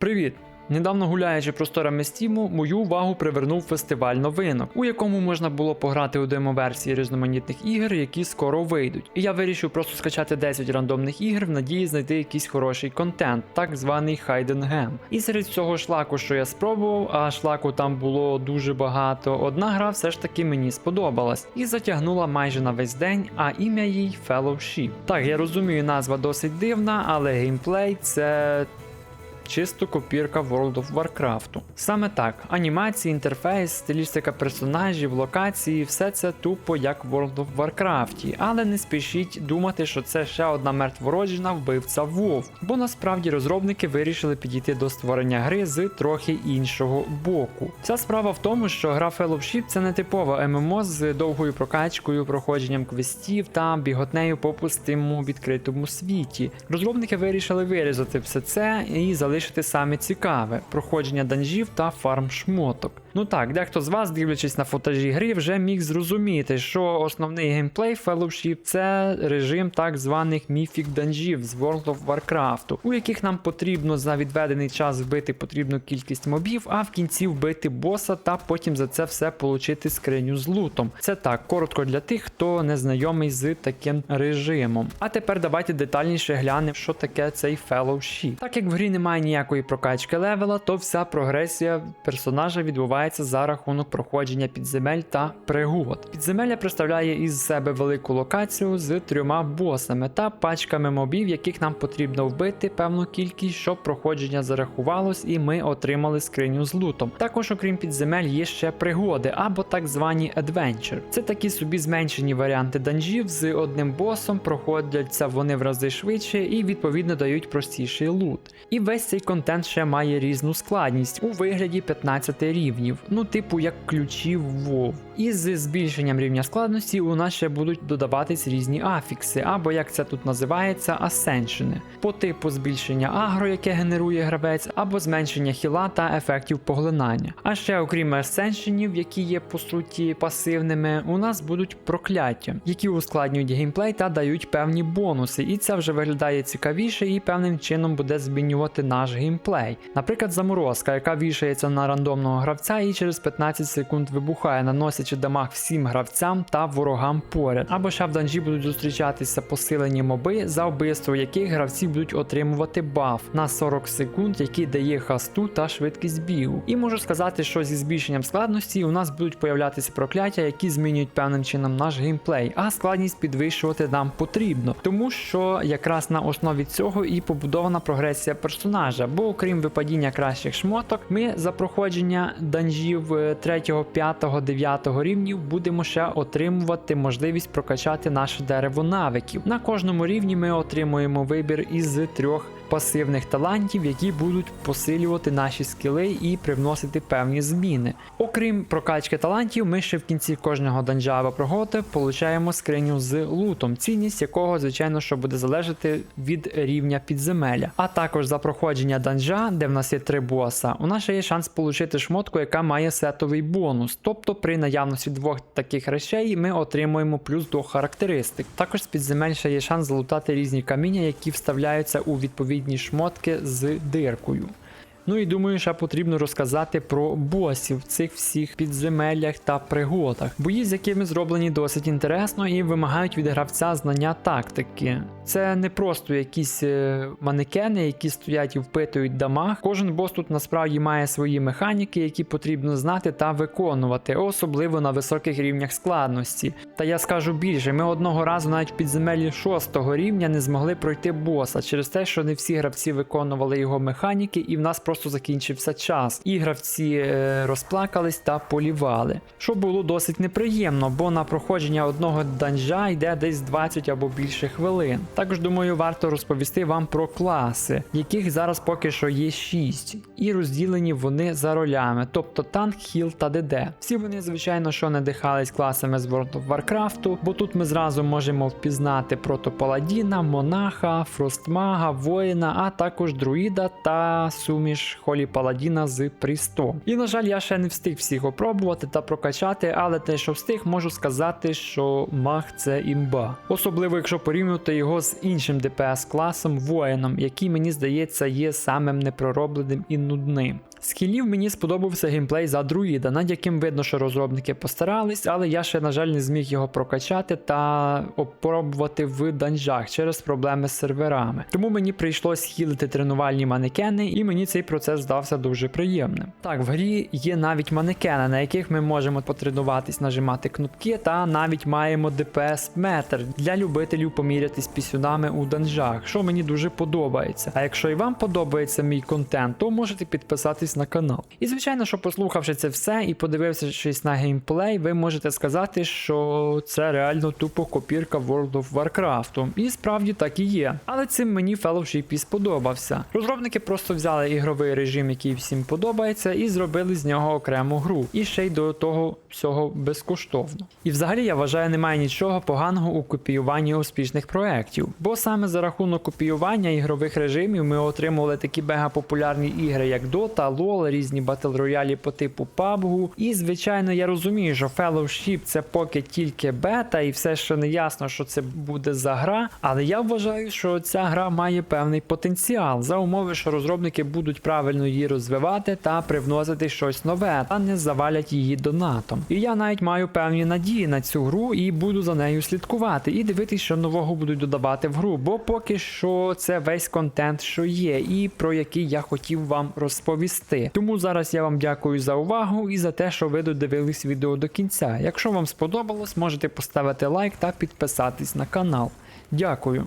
Привіт! Недавно гуляючи просторами стіму, мою увагу привернув фестиваль новинок, у якому можна було пограти у демо-версії різноманітних ігор, які скоро вийдуть. І я вирішив просто скачати 10 рандомних ігр в надії знайти якийсь хороший контент, так званий Gem. І серед цього шлаку, що я спробував, а шлаку там було дуже багато, одна гра все ж таки мені сподобалась і затягнула майже на весь день, а ім'я їй Fellowship. Так, я розумію, назва досить дивна, але геймплей це чисто копірка World of Warcraft. Саме так: анімації, інтерфейс, стилістика персонажів, локації, все це тупо як World of Warcraft. Але не спішіть думати, що це ще одна мертвороджена вбивця WoW, бо насправді розробники вирішили підійти до створення гри з трохи іншого боку. Вся справа в тому, що гра Fellowship це не типова ММО з довгою прокачкою, проходженням квестів та біготнею по пустимому відкритому світі. Розробники вирішили вирізати все це і залишити саме цікаве проходження данжів та фарм шмоток. Ну так, дехто з вас, дивлячись на футажі гри, вже міг зрозуміти, що основний геймплей Fellowship – це режим так званих міфік данжів з World of Warcraft, у яких нам потрібно за відведений час вбити потрібну кількість мобів, а в кінці вбити боса та потім за це все получити скриню з лутом. Це так, коротко для тих, хто не знайомий з таким режимом. А тепер давайте детальніше глянемо, що таке цей Fellowship. Так як в грі немає ніякої прокачки левела, то вся прогресія персонажа відбувається за рахунок проходження підземель та пригод. Підземелля представляє із себе велику локацію з трьома босами та пачками мобів, яких нам потрібно вбити певну кількість, щоб проходження зарахувалось і ми отримали скриню з лутом. Також, окрім підземель, є ще пригоди або так звані adventure. Це такі собі зменшені варіанти данжів з одним босом, проходяться вони в рази швидше і відповідно дають простіший лут. І весь цей контент ще має різну складність у вигляді 15 рівнів, ну типу як ключі в. І з збільшенням рівня складності у нас ще будуть додаватись різні афікси, або як це тут називається, асеншени, по типу збільшення агро, яке генерує гравець, або зменшення хіла та ефектів поглинання. А ще окрім асеншенів, які є по суті пасивними, у нас будуть прокляття, які ускладнюють геймплей та дають певні бонуси, і це вже виглядає цікавіше і певним чином буде змінювати наш геймплей. Наприклад, заморозка, яка вішається на рандомного гравця і через 15 секунд вибухає, наносячи дамаг всім гравцям та ворогам поряд. Або ще в данжі будуть зустрічатися посилені моби, за вбивство яких гравці будуть отримувати баф на 40 секунд, який дає хасту та швидкість бігу. І можу сказати, що зі збільшенням складності у нас будуть появлятися прокляття, які змінюють певним чином наш геймплей, а складність підвищувати нам потрібно, тому що якраз на основі цього і побудована прогресія персонажа. Бо окрім випадіння кращих шмоток, ми за проходження данжів 3, 5, 9 рівнів будемо ще отримувати можливість прокачати наше дерево навиків. На кожному рівні ми отримуємо вибір із трьох пасивних талантів, які будуть посилювати наші скіли і привносити певні зміни. Окрім прокачки талантів, ми ще в кінці кожного данжа або пригоди получаємо скриню з лутом, цінність якого, звичайно, що буде залежати від рівня підземелля. А також за проходження данжа, де в нас є три боса, у нас ще є шанс отримати шмотку, яка має сетовий бонус. Тобто при наявності двох таких речей ми отримуємо плюс до характеристик. Також з підземель ще є шанс залутати різні каміння, які вставляються у відповідні шмотки з диркою. Ну і думаю, ще потрібно розказати про босів в цих всіх підземеллях та пригодах. Бої, з якими зроблені досить інтересно і вимагають від гравця знання тактики. Це не просто якісь е, манекени, які стоять і впитують дамаг. Кожен бос тут насправді має свої механіки, які потрібно знати та виконувати, особливо на високих рівнях складності. Та я скажу більше, ми одного разу навіть в підземеллі 6 рівня не змогли пройти боса через те, що не всі гравці виконували його механіки, і в нас просто закінчився час. І гравці е, розплакались та полівали. Що було досить неприємно, бо на проходження одного данжа йде десь 20 або більше хвилин. Також думаю, варто розповісти вам про класи, яких зараз поки що є 6, і розділені вони за ролями, тобто танк, хіл та ДД. Всі вони, звичайно, що надихались класами з World of Warcraft, бо тут ми зразу можемо впізнати протопаладіна, монаха, фростмага, воїна, а також друїда та суміш ніж Холі Паладіна з Прістом. І на жаль, я ще не встиг всіх опробувати та прокачати, але те, що встиг, можу сказати, що маг це імба. Особливо, якщо порівнювати його з іншим ДПС класом воїном, який мені здається є самим непроробленим і нудним. З хілів мені сподобався геймплей за друїда, над яким видно, що розробники постарались, але я ще, на жаль, не зміг його прокачати та опробувати в данжах через проблеми з серверами. Тому мені прийшлось хілити тренувальні манекени, і мені цей процес здався дуже приємним. Так, в грі є навіть манекени, на яких ми можемо потренуватись, нажимати кнопки, та навіть маємо ДПС метр для любителів помірятись пісюнами у данжах, що мені дуже подобається. А якщо і вам подобається мій контент, то можете підписатись на канал. І звичайно, що послухавши це все і подивившись на геймплей, ви можете сказати, що це реально тупо копірка World of Warcraft. І справді так і є. Але цим мені Fellowship і сподобався. Розробники просто взяли ігровий режим, який всім подобається, і зробили з нього окрему гру. І ще й до того всього безкоштовно. І взагалі я вважаю, немає нічого поганого у копіюванні успішних проєктів. Бо саме за рахунок копіювання ігрових режимів ми отримували такі мегапопулярні ігри, як Dota, LoL, різні батл роялі по типу PUBG. І звичайно, я розумію, що Fellowship це поки тільки бета, і все ще не ясно, що це буде за гра. Але я вважаю, що ця гра має певний потенціал за умови, що розробники будуть правильно її розвивати та привносити щось нове, та не завалять її донатом. І я навіть маю певні надії на цю гру і буду за нею слідкувати і дивитись, що нового будуть додавати в гру. Бо поки що це весь контент, що є, і про який я хотів вам розповісти. Тому зараз я вам дякую за увагу і за те, що ви додивились відео до кінця. Якщо вам сподобалось, можете поставити лайк та підписатись на канал. Дякую.